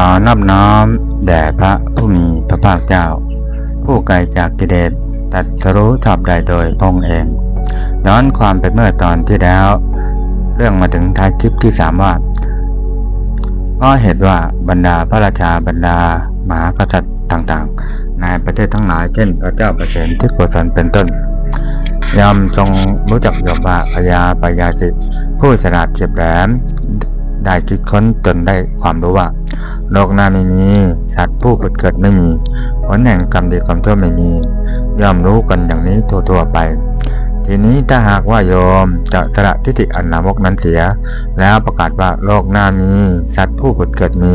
ขอนอบน้อมแด่พระผู้มีพระภาคเจ้า ผู้ไกลจากกิเลสตรัสรู้ชอบใดโดยพระองค์เองย้อนความไปเมื่อตอนที่แล้ว เรื่องมาถึงท้ายคลิปที่สามว่าก็เหตุว่าบรรดาพระราชาบรรดามหากษัตริย์ต่างๆ ในประเทศทั้งหลายเช่น พระเจ้าประเสนที่โกศลเป็นต้นยอมทรงรู้จักยอมว่าพญาปยาสิผู้ฉลาดเฉียบแหลม ได้คิดค้นจนได้ความรู้ว่า โลกหน้าไม่มี สัตว์ผู้ผุดเกิดไม่มีผลแห่งกรรมดีกรรมชั่วไม่มี ย่อมรู้กันอย่างนี้ทั่วๆไป ทีนี้ถ้าหากว่าโยมจะสละทิฏฐิอันลามกนั้นเสีย แล้วประกาศว่าโลกหน้ามี สัตว์ผู้ผุดเกิดมี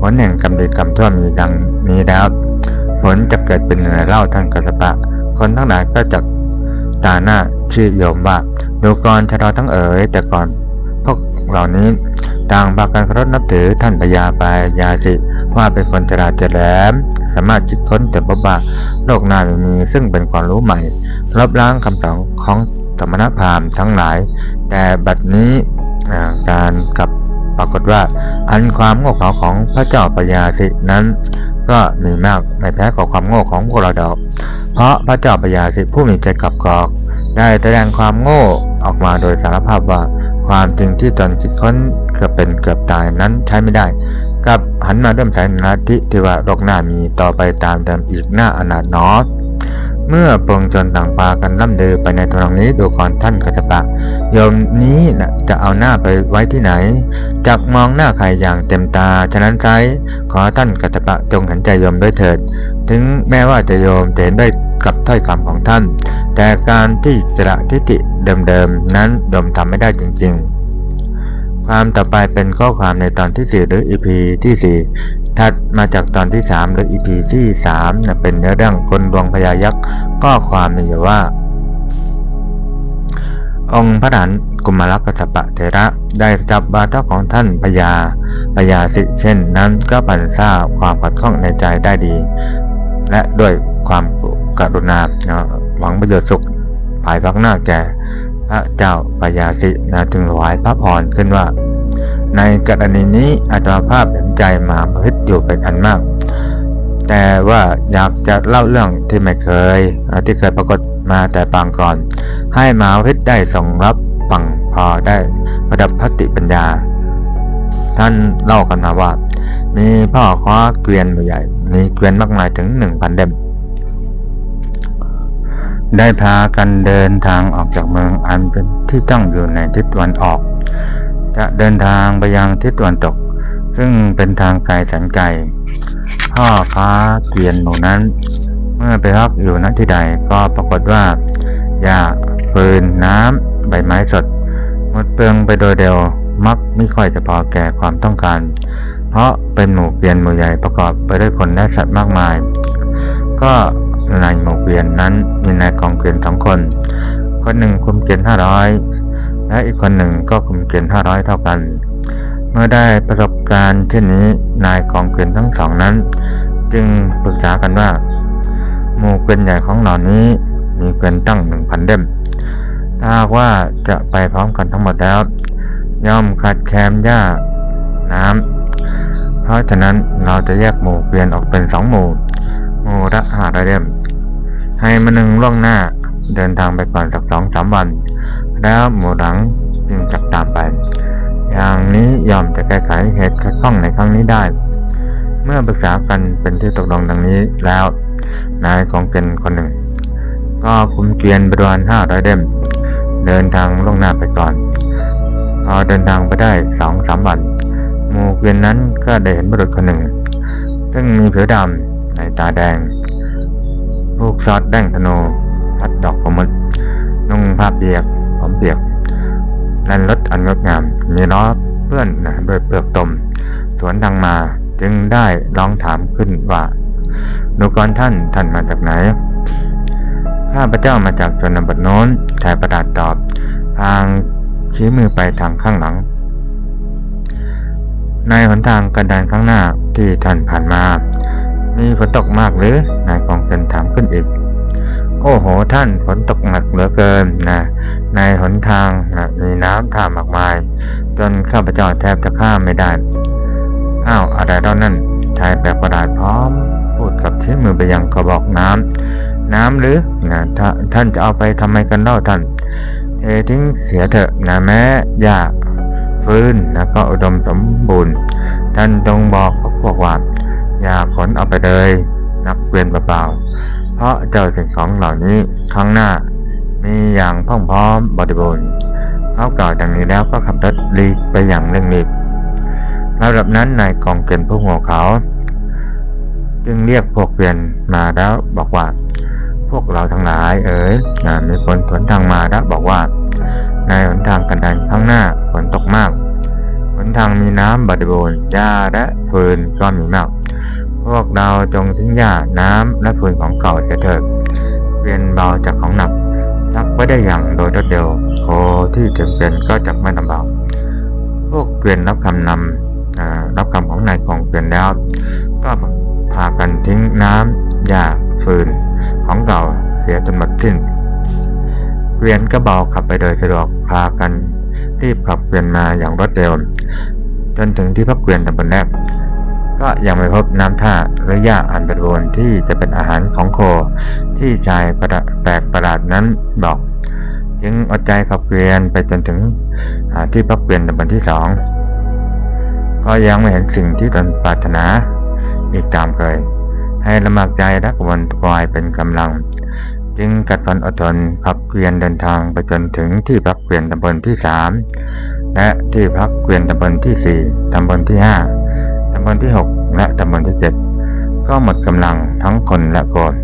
ผลแห่งกรรมดีกรรมชั่วมีดังนี้แล้วผลจะเกิดเป็นเหนือเล่าท่านกัสปะ คนทั้งหลายก็จะตาหน้าชื่อโยมว่าดูกรชะลอทั้งเอ๋ยแต่ก่อน พวกเหล่านี้ต่างพากันเคารพนับถือท่านพญาปายาสิ ว่าเป็นคนฉลาดเฉลียมสามารถคิดค้นแต่พบว่าโลกหน้าไม่มีซึ่งเป็นความรู้ใหม่ลบล้างคำสอนของสมณพราหมณ์ทั้งหลาย แต่บัดนี้การกลับปรากฏว่า อันความโง่เขลาของพระเจ้าปยาสินั้นก็มีมากไม่แพ้กับความโง่ของพวกเราดอก เพราะพระเจ้าปยาสิผู้มีใจกลับกอก ได้แสดงความโง่ออกมาโดยสารภาพว่า ความจริงที่ตนคิดค้นเกือบเป็นเกือบตายนั้นใช้ไม่ได้กับหันมาเริ่มใช้นาทิที่ว่าโลกหน้ามีต่อไปตามเดิมอีกหน้าอนาถนอสเมื่อปวงชนต่างพากันล่ำลือไปในทางนี้ดูก่อนท่านกัสสปะโยมนี้นะจะเอาหน้าไปไว้ที่ไหนจักมองหน้าใครอย่างเต็มตา ฉะนั้นไซขอท่านกัสสปะจงเห็นใจโยมด้วยเถิด ถึงแม้ว่าจะโยมจะเห็นด้กับถ้อยคำของท่าน แต่การที่สละทิฏฐิ เดิมๆ นั้นโยมทำไม่ได้จริงๆ ความต่อไปเป็นข้อความในตอนที่ 4 หรือ EP ที่ 4 ถัดมาจากตอนที่ 3 หรือ EP ที่3นะเป็นเนื้อเรื่องคนดวงพญายักษ์ก็ความมีอยู่ว่า องค์พระฐานกุมารกัสสปะเถระได้จับบาทของท่านพญาพญาสิเช่นนั้นก็ปันทราบความขัดข้องในใจได้ดี และด้วยความกรุณาหวังประโยชน์สุข ภายภาคหน้าแก่ พระเจ้าพญาสินะจึงถวายพระพรขึ้นว่า ในกรณีนี้อาตมาภาพเห็นใจมาพริตอยู่เป็นอันมาก แต่ว่าอยากจะเล่าเรื่องที่ไม่เคย ที่เคยปรากฏมาแต่ปางก่อน ให้มาพริตได้ทรงรับฟังพอได้ประดับพัติปัญญา ท่านเล่ากันมาว่า มีพ่อค้าเกวียนใหญ่ มีเกวียนมากมายถึงหนึ่งพันเล่ม ได้พากันเดินทางออกจากเมืองอันเป็นที่ตั้งอยู่ในทิศตะวันออก จะเดินทางไปยังทิศตะวันตก ซึ่งเป็นทางไกลแสนไกลพ่อค้าเกวียนหมู่นั้น เมื่อไปพักอยู่ณที่ใดก็ปรากฏว่าหญ้าฟืนน้ำใบไม้สดหมดเปลืองไปโดยเดียวมักไม่ค่อยจะพอแก่ความต้องการ เพราะเป็นหมู่เกวียนหมู่ใหญ่ประกอบไปด้วยคนและสัตว์มากมาย ก็ ในหมู่เกวียนนั้นมีนายกองเกวียนสองคน คนหนึ่งคุมเกวียนห้าร้อยและอีกคนหนึ่งก็คุมเกวียนห้าร้อยเท่ากัน เมื่อได้ประสบการณ์เช่นนี้นายกองเกวียนทั้งสองนั้น จึงปรึกษากันว่า หมู่เกวียนใหญ่ของเหล่านี้มีเกวียนตั้งหนึ่งพันเล่มถ้าว่าจะไปพร้อมกันทั้งหมดแล้ว ย่อมขาดแคลนหญ้าน้ำเพราะฉะนั้นเราจะแยกหมู่เกวียนออกเป็นสองหมู่หมู่ละห้าร้อยเล่ม ให้มาหนึ่งล่วงหน้าเดินทางไปก่อนสักสองสามวัน แล้วหมู่หลังจึงจักตามไป อย่างนี้ยอมจะแก้ไขเหตุขัดข้องในครั้งนี้ได้ เมื่อปรึกษากันเป็นที่ตกลงดังนี้แล้ว นายของเกณฑ์คนหนึ่ง ก็คุมเกวียนบริวารห้าร้อยเล่มเดินทางล่วงหน้าไปก่อน พอเดินทางไปได้สองสามวันหมู่เกวียนนั้นก็ได้เห็นบุรุษคนหนึ่ง ซึ่งมีผิวดำในตาแดง ลูกซอดแดงธนูพัดดอกประมุดนุ่งผ้าเปียกผมเปียกนั่นรถอันงดงาม มีล้อเพื่อนนะด้วยเปลือกตม สวนทางมาจึงได้ร้องถามขึ้นว่าดูก่อนท่านท่านมาจากไหน ข้าพระเจ้ามาจากชนบทโน้นชายประดาษตอบ ทางชี้มือไปทางข้างหลัง ในหนทางกระดานข้างหน้าที่ท่านผ่านมา มีฝนตกมากหรือนายกองเกินถามขึ้นอีก โอ้โหท่านฝนตกหนักเหลือเกินนะในหนทางนะมีน้ำท่ามากมาย จนข้าพเจ้าแทบจะข้ามไม่ได้อ้าวอะไรตอนนั้นชายแปลกประหลาดพร้อม พูดกับที่มือไปยังกระบอกน้ำน้ำหรือนะท่านจะเอาไปทำไมกันเล่าท่านเททิ้งเสียเถอะนะแม้หญ้าฟื้นนะก็อุดมสมบูรณ์ ท่านจงบอกพวกว่า อย่าขนเอาไปเลย นักเวียนเปล่าๆเพราะเจ้าสิ่งของเหล่านี้ข้างหน้า มีอย่างพร้อมพร้อมบริบูรณ์เขากล่าวดังนี้แล้วก็ขับรถลีกไปอย่างเร่งรีบระดับนั้นนายกองเกวียนผู้หัวเขา จึงเรียกพวกเกวียนมาแล้วบอกว่า พวกเราทั้งหลาย เอ๋ยมีคนสวนทางมาแล้วบอกว่า ในหนทางกันดานข้างหน้าฝนตกมากหนทางมีน้ำบริบูรณ์หญ้าและฟืนก็มีมาก พวกเราจงทิ้งหญ้าน้ำและฟืนของเก่าเสียเถิดเปลี่ยนเบาจากของหนักทักไว้ได้อย่างโดยรวดเร็วโคที่ถึงเป็นก็จักไม่ลำบากพวกเกวียนรับคำนำรับคำของนายกองเกวียนแล้ว ก็พากันทิ้งน้ำหญ้าฟืนของเก่าเสียจนหมดสิ้นเกวียนก็เบาขับไปโดยสะดวกพากันรีบขับเกวียนมาอย่างรวดเร็วจนถึงที่พักเกวียนตำบลแรก ก็ยังไม่พบน้ำท่าหรือหญ้าอันเป็นวนที่จะเป็นอาหารของโค ที่ชายแปลกประหลาดนั้นบอก จึงอดใจขับเกวียนไปจนถึงที่พักเกวียนตำบลที่สองก็ยังไม่เห็นสิ่งที่ตนปรารถนาอีกตามเคย ให้ลำบากใจและกวนกวายเป็นกำลัง จึงกัดฟันอดทนขับเกวียนเดินทางไปจนถึงที่พักเกวียนตำบลที่สามและที่พักเกวียนตำบลที่สี่ตำบลที่ห้าำบลที่หกและตำบลที่เจ็ดก็หมดกำลังทั้งคนและโกน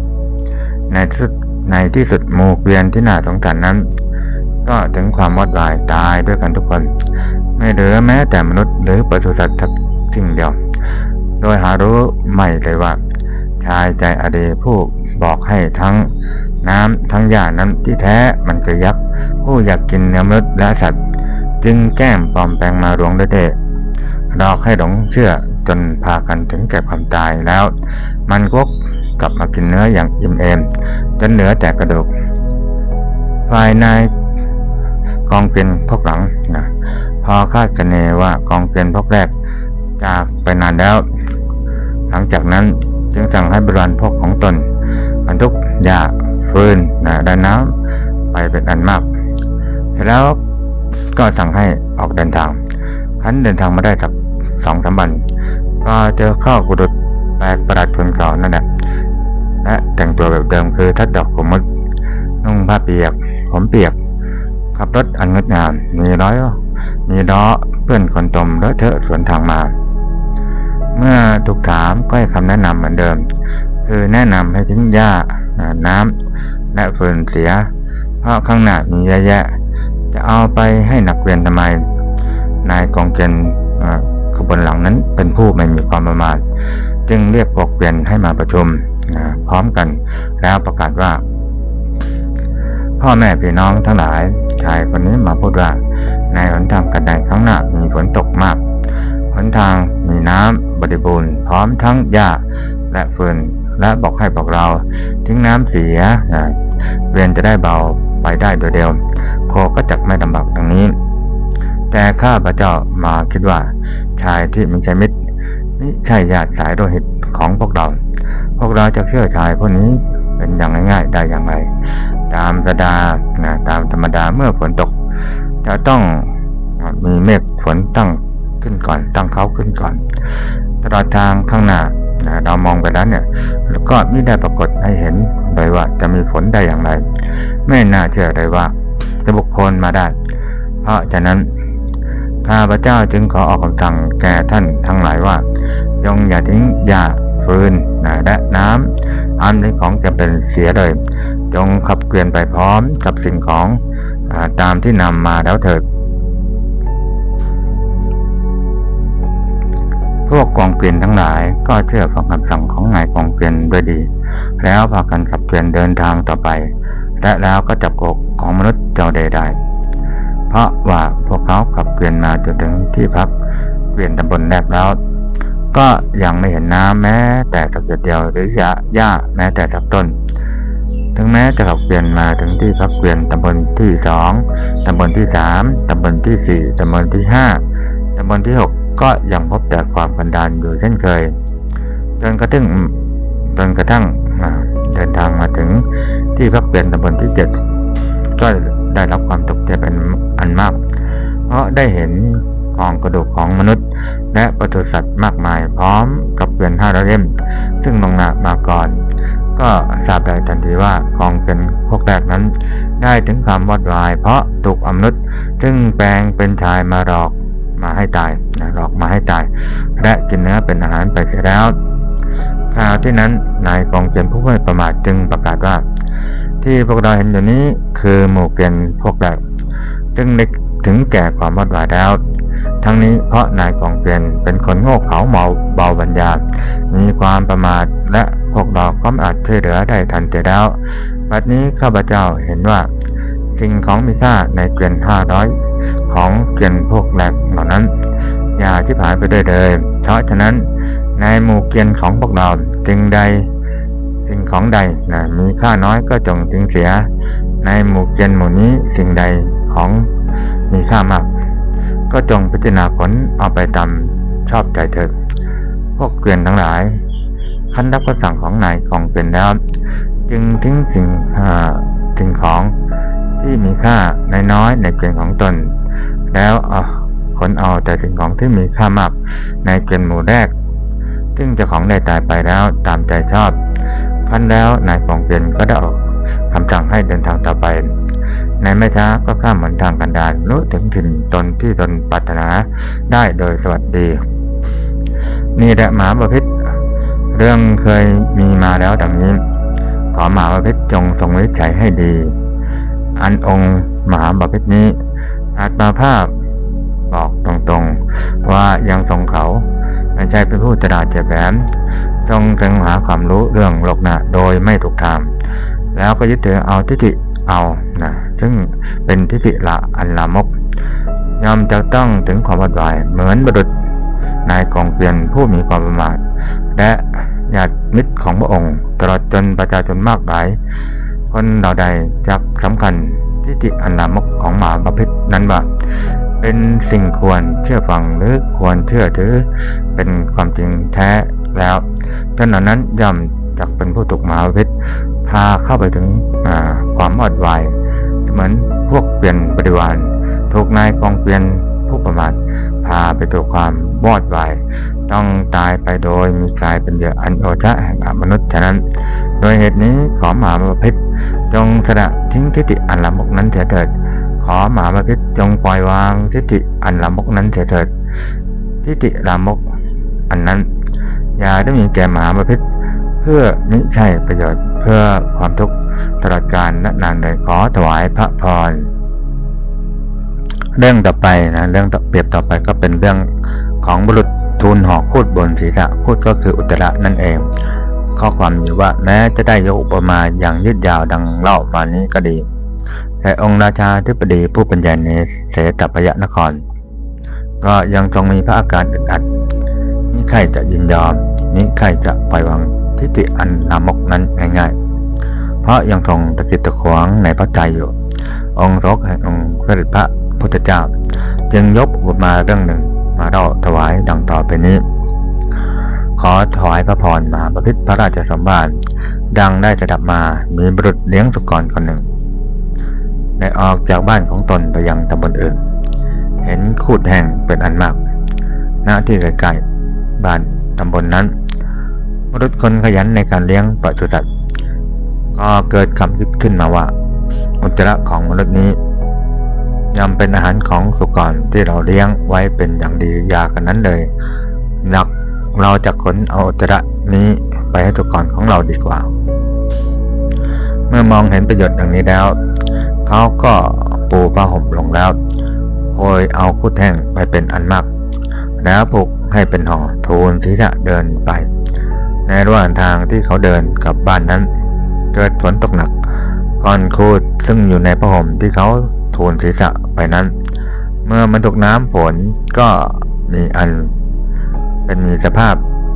ในที่สุดในที่สุดหมู่เกวียนที่น่าสงสารนั้น ก็ถึงความวอดวายตายด้วยกันทุกคน ไม่เหลือแม้แต่มนุษย์หรือปศุสัตว์ทักสิ่งเดียว โดยหารู้ไม่เลยว่า ชายใจอดีผู้บอกให้ทั้งน้ำทั้งหญ้านั้นที่แท้มันคือยักษ์ผู้อยากกินเนื้อมนุษย์และสัตว์ จึงแกล้มปลอมแปลงมารวงด้วยเดหลอกให้หลงเชื่อ จนพากันถึงแก่ความตายแล้ว มันก็กลับมากินเนื้ออย่างอิ่มเอมจนเหลือแต่กระดูกฝ่ายนายกองเกวียนพวกหลังนะพอคาดคะเนว่ากองเกวียนพวกแรกจากไปนานแล้ว หลังจากนั้นจึงสั่งให้บริวารพวกของตนบรรทุกหญ้าฟืนนะและน้ำไปเป็นอันมากเสร็จแล้วก็สั่งให้ออกเดินทางคันเดินทางมาได้สักสองสามวัน ก็เจอข้าวกุดุดแปลกประหลาดคนเก่านั่นแหละและแต่งตัวแบบเดิมคือทัดดอกขมุดนุ่งผ้าเปียก ผมเปียก ขับรถอันงดงามมีร้อย มีล้อเพื่อนคนตมเลอะเทอะสวนทางมา เมื่อถูกถามก็ให้คำแนะนำเหมือนเดิม คือแนะนำให้ทิ้งหญ้าน้ำและฟืนเสีย เพราะข้างหน้ามีเยอะแยะ จะเอาไปให้นักเรียนทำไม นายกองเกณฑ์ ขบวนหลังนั้นเป็นผู้ไม่มีความประมาทจึงเรียกพวกเกวียนให้มาประชุมพร้อมกันแล้วประกาศว่า พ่อแม่พี่น้องทั้งหลายชายคนนี้มาพูดว่า ในหนทางกันใดข้างหน้ามีฝนตกมากหนทางมีน้ำบริบูรณ์พร้อมทั้งหญ้าและฟืนและบอกให้พวกเรา ทิ้งน้ำเสียเวียนจะได้เบาไปได้โดยเดียว โคก็จักไม่ลำบากดังนี้ แต่ข้าพระเจ้ามาคิดว่า ชายที่ไม่ใช่มิตรนี่ใช่ญาติสายโลหิตของพวกเรา พวกเราจะเชื่อชายพวกนี้เป็นอย่างง่ายๆได้อย่างไร ตามธรรมดานะตามธรรมดาเมื่อฝนตก จะต้องมีเมฆฝนตั้งขึ้นก่อน ตั้งเขาขึ้นก่อน ตลอดทางข้างหน้านะเรามองไปแล้วเนี่ยแล้วก็ไม่ได้ปรากฏให้เห็นเลยว่าจะมีฝนได้อย่างไร ไม่น่าเชื่อเลยว่าจะบุคคลมาได้ เพราะฉะนั้น ข้าพเจ้าจึงขอออกคำสั่งแก่ท่านทั้งหลายว่า จงอย่าทิ้งหญ้าฟืนนะและน้ำอันเป็นของจำเป็นเสียเลย จงขับเกวียนไปพร้อมกับสิ่งของอตามที่นำมาแล้วเถิดพวกกองเกวียนทั้งหลายก็เชื่อฟังคำสั่งของนายกองเกวียนด้วยดี แล้วพากันขับเกวียนเดินทางต่อไป และแล้วก็จับกกของมนุษย์เจ้าใดได้ เพราะว่าพวกเขาขับเกวียนมาจนถึงที่พักเกวียนตำบลแรกแล้ว ก็ยังไม่เห็นน้ำแม้ แต่ตะเกียบเดียวหรือหญ้าหญ้าแม้แต่ตับต้น ถึงแม้จะขับเกวียนมาถึงที่พักเกวียนตำบลที่สองตำบลที่สามตำบลที่สี่ตำบลที่ห้าตำบลที่หกก็ยังพบแต่ความกันดานอยู่เช่นเคยจนกระทั่งจนกระทั่งเดินทางมาถึงที่พักเปลี่ยนตำบลที่เจ็ดก็ ได้รับความตกใจเป็นอันมาก เพราะได้เห็นกองกระดูกของมนุษย์ และปศุสัตว์มากมายพร้อมกับเกวียนห้าร้อยเล่ม ซึ่งลงนามาก่อน ก็ทราบได้ทันทีว่ากองเกวียนพวกแรกนั้น ได้ถึงความวอดวาย เพราะถูกอมนุษย์ซึ่งแปลงเป็นชายมาหลอกมาให้ตายหลอกมาให้ตาย และกินเนื้อเป็นอาหารไปเสียแล้วคราวที่นั้นนายกองเกวียนผู้ไม่ประมาทจึงประกาศว่า ที่พวกเราเห็นอยู่นี้คือหมู่เกวียนพวกแรกจึงได้ถึงแก่ความวอดวายแล้ว ทั้งนี้เพราะนายกองเกวียนเป็นคนโง่เขลาเมาเบาบัญญา มีความประมาทและพวกเราก็ไม่อาจช่วยเหลือได้ทันทีแล้วบัดนี้ข้าพเจ้าเห็นว่า สิ่งของมีค่าในเกวียนห้าร้อยของเกวียนพวกแหลกเหล่านั้น อย่าที่ผ่านไปด้วยเลยเพราะฉะนั้นในหมู่เกวียนของพวกเราสิ่งใด สิ่งของใดนะมีค่าน้อยก็จงทิ้งเสีย ในหมู่เกวียนหมู่นี้สิ่งใดของมีค่ามาก ก็จงพิจารณาผลเอาไปตามชอบใจเถิดพวกเกวียนทั้งหลายคันรับคำสั่งของนายกองเกวียนแล้ว จึงทิ้งสิ่งอ่าสิ่งของที่มีค่าในน้อยๆในเกวียนของตน แล้วเอาขนเอาแต่สิ่งของที่มีค่ามากในเกวียนหมู่แรกซึ่งเจ้าของได้ตายไปแล้วตามใจชอบ คันแล้วนายกองเกวียนก็ได้ออกคำสั่งให้เดินทางต่อไป ในไม่ช้าก็ข้ามหนทางกันดารรู้ถึงถิ่นตนที่ตนปรารถนาได้โดยสวัสดี นี่แหละหมาประพิษเรื่องเคยมีมาแล้วดังนี้ ขอหมาประพิษจงทรงวิจัยให้ดี อันองค์มาบพิษนี้อาตมาภาพบอกตรงๆ ว่ายังทรงเขาไม่ใช่เป็นผู้ตราดเจ็บแหลม จงแสวงหาความรู้เรื่องโลกนาโดยไม่ถูกทางแล้วก็ยึดถือเอาทิฏฐิเอานะซึ่งเป็นทิฏฐิละอันลามกยอมจะต้องถึงความวัดวายเหมือนบุรุษนายกองเกวียนผู้มีความประมาทและญาติมิตรของพระองค์ตลอดจนประชาชนมากหลาย คนเราใดจักสำคัญทิฏฐิอันลามกของหมาประเภทนั้นว่าเป็นสิ่งควรเชื่อฟังหรือควรเชื่อถือเป็นความจริงแท้ แล้วท่านเหล่านั้นย่อมจักเป็นผู้ถูกหมาประเภทพาเข้าไปถึงความอดวายเหมือนพวกเปลี่ยนบริวารถูกนายกองเกวียนผู้ประมาทพาไปตัวความวอดวายต้องตายไปโดยมีกลายเป็นเหยื่ออันโอชะแห่งอมนุษย์ฉะนั้น โดยเหตุนี้ขอหมาประพิษจงสละทิ้งทิฏฐิอันลามกนั้นเสียเถิด ขอหมาประพิษจงปล่อยวางทิฏฐิอันลามกนั้นเสียเถิดทิฏฐิลามกอันนั้น ยาได้มีแก่หมาประพิษเพื่อมิใช่ประโยชน์เพื่อความทุกข์ตลอดกาลนานเลยขอถวายพระพรเรื่องต่อไปนะเรื่องต่อเปรียบต่อไปก็เป็นเรื่องของบุรุษทูลหอกคูดบนศีรษะคูดก็คืออุตระนั่นเอง ข้อความอยู่ว่าแม้จะได้ยกอุปมาอย่างยืดยาวดังเล่ามานี้ก็ดี แต่องค์ราชาธิบดีผู้เป็นใหญ่ในเสตพยนคร ก็ยังทรงมีพระอาการอึดอัดมิใครจะยินยอม มิใครจะปล่อยวางทิฏฐิอันลามกนั้นง่ายๆ เพราะยังทรงตะกิดตะขวงในพระใจอยู่ องค์รกแห่งองค์พระพระพุทธเจ้า จึงยกอุปมาเรื่องหนึ่งมาเล่าถวายดังต่อไปนี้ ขอถวายพระพรมหาประพิษพระราชสมภารดังได้จะดับมามีบุรุษเลี้ยงสุกรคนหนึ่งได้ออกจากบ้านของตนไปยังตำบลอื่น เห็นคูดแห่งเป็นอันมาก ณที่ใกล้ๆบ้านตำบลนนั้น มนุษย์คนขยันในการเลี้ยงปศุสัตว์ก็เกิดคำคิดขึ้นมาว่า อุจจาระของมนุษย์นี้ย่อมเป็นอาหารของสุกรที่เราเลี้ยงไว้เป็นอย่างดีอยากันนั้นเลยนักเราจะขนเอาอุจจาระนี้ไปให้สุกรของเราดีกว่า เมื่อมองเห็นประโยชน์ดังนี้แล้วเขาก็ปูผ้าห่มลงแล้วโกยเอาคู่แท่งไปเป็นอันมาก แล้วผูกให้เป็นห่อทูลศีรษะเดินไป ในระหว่างทางที่เขาเดินกลับบ้านนั้น เกิดฝนตกหนักก้อนคูดซึ่งอยู่ในผ้าห่มที่เขาทูลศีรษะไปนั้น เมื่อมันตกน้ำฝนก็มีอัน เป็นมีสภาพ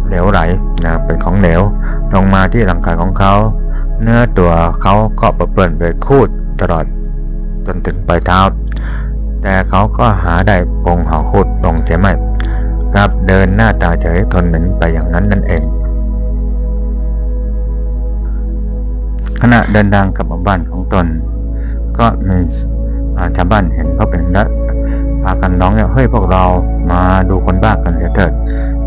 เหลวไหลนะเป็นของเหลวลงมาที่ร่างกายของเขา เนื้อตัวเขาก็เปื้อนไปคูดตลอดจนถึงปลายเท้า แต่เขาก็หาได้ปงหอคูดลงเสียไม่กับเดินหน้าตาเฉยทนเหม็นไปอย่างนั้นนั่นเอง ขณะเดินทางกลับบ้านของตน ก็มีชาวบ้านเห็นเขาเป็นและพากันร้องเนี่ยเฮ้ยพวกเรามาดูคนบ้ากันเสียเถิด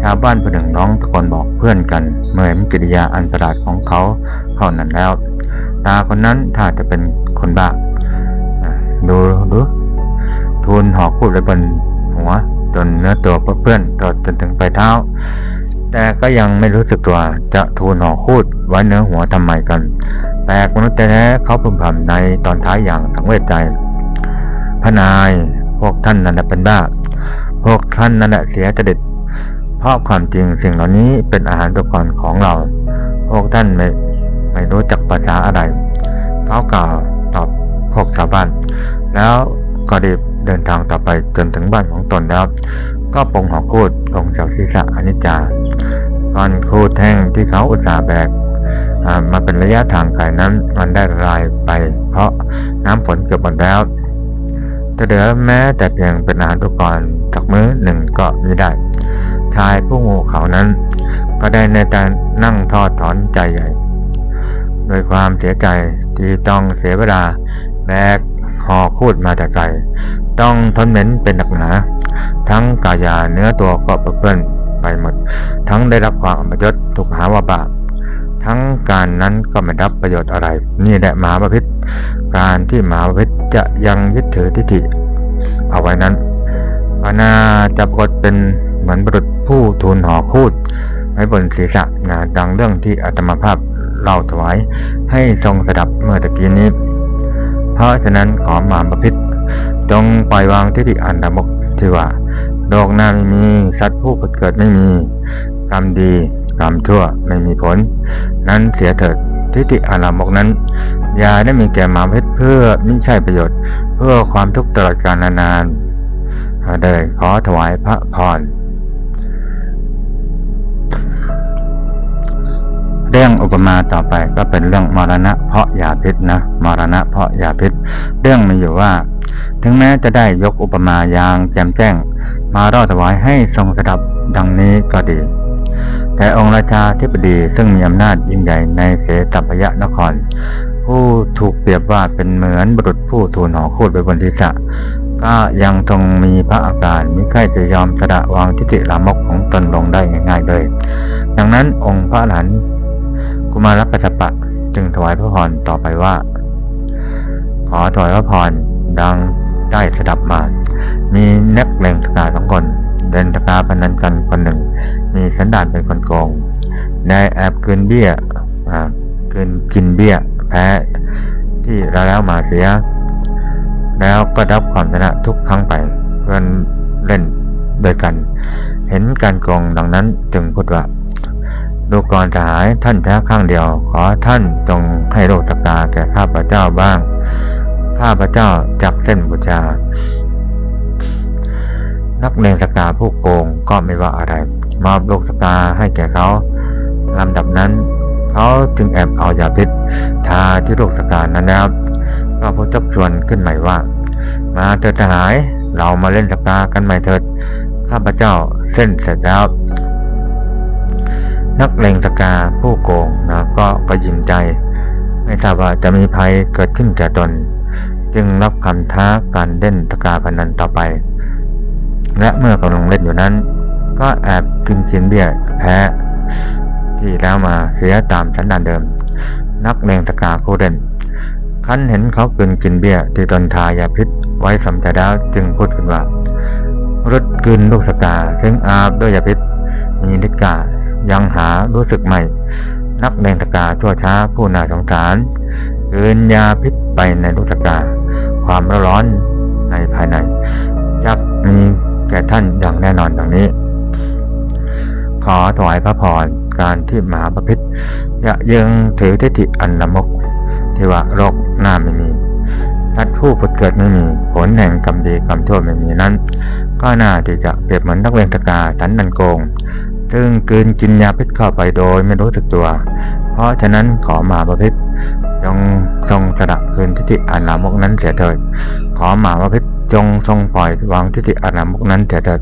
ชาวบ้านผู้หนึ่งร้องตะโกนบอกเพื่อนกันเมื่อเห็นกิริยาอันประหลาดของเขาเท่านั้นแล้ว ตาคนนั้นถ้าจะเป็นคนบ้าดูดูทูลหอกพูดไปบนหัวจนเนื้อตัวเพื่อนตอดจนถึงปลายเท้า แต่ก็ยังไม่รู้สึกตัวจะทูลหอกพูด ไว้เนื้อหัวทำไมกันแปลกมนุษย์แท้เขาพึมพำในตอนท้ายอย่างสังเวชใจพระนายพวกท่านนั่นแหละเป็นบ้า พวกท่านนั่นแหละเสียจริตเพราะความจริงสิ่งเหล่านี้เป็นอาหารตัวก่อนของเรา พวกท่านไม่ไม่รู้จักภาษาอะไรเขากล่าวตอบพวกชาวบ้าน แล้วก็ได้เดินทางต่อไปจนถึงบ้านของตนแล้ว ก็ปงหอคูดลงจากศีรษะอนิจจาก่อนคูดแท่งที่เขาอุตส่าห์แบก มาเป็นระยะทางไกลนั้น มันได้ละลายไป เพราะน้ำฝนเกือบหมดแล้วจะเหลือแม้แต่เพียงเป็นอาหารทุกก่อนจากมื้อหนึ่งก็ไม่ได้ ชายผู้งูเขานั้น ก็ได้ในการนั่งทอดถอนใจใหญ่โดยความเสียใจที่ต้องเสียเวลาแบกหอคูดมาแต่ไกลต้องทนเหม็นเป็นหนักหนาทั้งกายาเนื้อตัวก็เปื้อนไปหมด ทั้งได้รับความอัปยศถูกหาว่าบาป ทั้งการนั้นก็ไม่รับประโยชน์อะไร นี่แหละมหาบพิษการที่มหาบพิษจะยังยึดถือทิฏฐิเอาไว้นั้นก็น่าจะปรากฏเป็นเหมือนบุรุษผู้ทูลหอคูดไว้บนศีรษะนะดังเรื่องที่อาตมาภาพเล่าถวายให้ทรงสดับเมื่อตะกี้นี้ เพราะฉะนั้นขอหมหาบพิษจงปล่อยวางทิฏฐิอันดมกที่ว่า โลกหน้าไม่มีสัตว์ผู้เกิดเกิดไม่มีกรรมดี กรรมชั่วไม่มีผล นั้นเสียเถิดทิฏฐิอารามกนั้นยาได้มีแก่หมาเพชรเพื่อมิใช่ประโยชน์ เพื่อความทุกข์ตลอดกาลนานๆได้ขอถวายพระพรเรื่องอุปมาต่อไปก็เป็นเรื่องมรณะเพราะยาพิษนะมรณะเพราะยาพิษ เรื่องมีอยู่ว่า ถึงแม้จะได้ยกอุปมาอย่างแจ่มแจ้ง มาเล่าถวายให้ทรงสดับดังนี้ก็ดี แต่องค์ราชาธิบดีซึ่งมีอำนาจยิ่งใหญ่ในเสตพยนคร ผู้ถูกเปรียบว่าเป็นเหมือนบุรุษผู้ทูลหอคูดไปบนทิศะก็ยังทรงมีพระอาการมิใครจะยอมสละวางทิฏฐิลามกของตนลงได้ง่ายๆเลย ดังนั้นองค์พระอรหันกุมารปัจจปะจึงถวายพระพรต่อไปว่า ขอถวายพระพรดังได้สดับมา มีนักเลงสกาสองคน เดินสกาพนันกันคนหนึ่ง มีสันดานเป็นคนโกงได้แอบกินเบี้ยกินกินเบี้ย แพ้ที่เราแล้วมาเสีย แล้วก็รับความชนะทุกครั้งไป เพื่อนเล่นโดยกัน เห็นการโกงดังนั้นจึงพูดว่าดูกรสหายท่านแท้ข้างเดียว ขอท่านจงให้โลกสกาแก่ข้าพเจ้าบ้าง ข้าพเจ้าจักเส้นบูชา นักเลงสกาผู้โกงก็ไม่ว่าอะไร มอบโลกสกาให้แก่เขาลำดับนั้น เขาจึงแอบเอายาพิษทาที่โลกสกานั้นแล้วก็พูดชักชวนขึ้นใหม่ว่า มาเถิดทหารเรามาเล่นสกากันใหม่เถิดข้าพเจ้าเส้นเสร็จแล้วนักเลงสกาผู้โกงนะก็ก็ยิ้มใจ ไม่ทราบว่าจะมีภัยเกิดขึ้นแก่ตน จึงรับคำท้าการเล่นตะกาพนันต่อไป และเมื่อกำลังเล่นอยู่นั้น ก็แอบกินชิ้นเบี้ยแพ้ที่แล้วมาเสียตามสันดานเดิม นักเลงตะกาโคเล่นคันเห็นเขากินกินเบี้ยที่ตนทายาพิษไว้สำใจแล้วจึงพูดขึ้นว่ารถกินลูกสกาซึ่งอาบด้วยยาพิษมีฤทธิ์กายังหารู้สึกใหม่ นักเลงตะกาชั่วช้าผู้น่าสงสารกินยาพิษไปในลูกตะกา ความร้อนในภายในจะมี แก่ท่านอย่างแน่นอนดังนี้ ขอถวายพระพรการที่มหาปพิธจะยังถือทิฏฐิอันละมกที่ว่าโรคหน้าไม่มีทัดผู้ผุดเกิดไม่มี ผลแห่งกรรมดีกรรมชั่วไม่มีนั้น ก็น่าที่จะเปรียบเหมือนนักเวงตะกาตันนันโกงซึ่งกลืนกินยาพิษเข้าไปโดยไม่รู้สึกตัว เพราะฉะนั้นขอมหาปพิธจงทรงสละคืนทิฏฐิอันละมกนั้นเสียเถิด ขอมหาปพิธ จงทรงปล่อยวางทิฏฐิอันละมกนั้นเถิด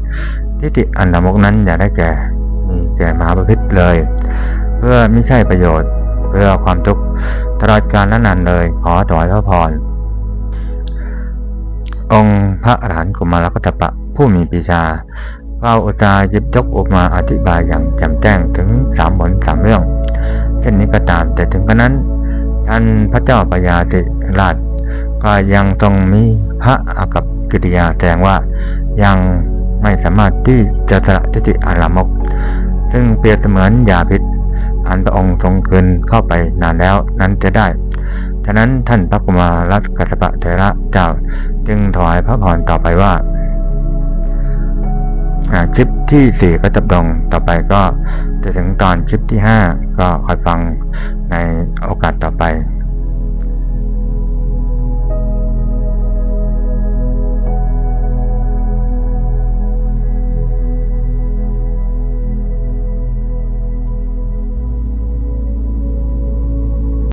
ทิฏฐิอันลามกนั้นอย่าได้แก่ มีแก่มหาประพิษเลย เพื่อไม่ใช่ประโยชน์ เพื่อความทุกข์ตลอดกาลและนานเลย ขอถวายพระพร องค์พระอรหันต์กุมารกัตปะผู้มีปีชาก็อุตาหยิบยกออกมาอธิบายอย่างแจ่มแจ้งถึงสามผลสามเรื่อง เช่นนี้ก็ตามแต่ถึงกระนั้น ท่านพระเจ้าปยาธิราชก็ยังทรงมีพระอากับ กิริยาแสดงว่ายังไม่สามารถที่จะสละทิฏฐิอาลามก ซึ่งเปรียบเสมือนยาพิษอันพระองค์ทรงคืนเข้าไปนานแล้วนั้นจะได้ ฉะนั้นท่านพระกุมารรัตกัสสปะเถระเจ้าจึงถวายพระพรต่อไปว่าคลิปที่สี่ก็จบลงต่อไปก็จะถึงตอนคลิปที่ห้าก็คอยฟังในโอกาสต่อไป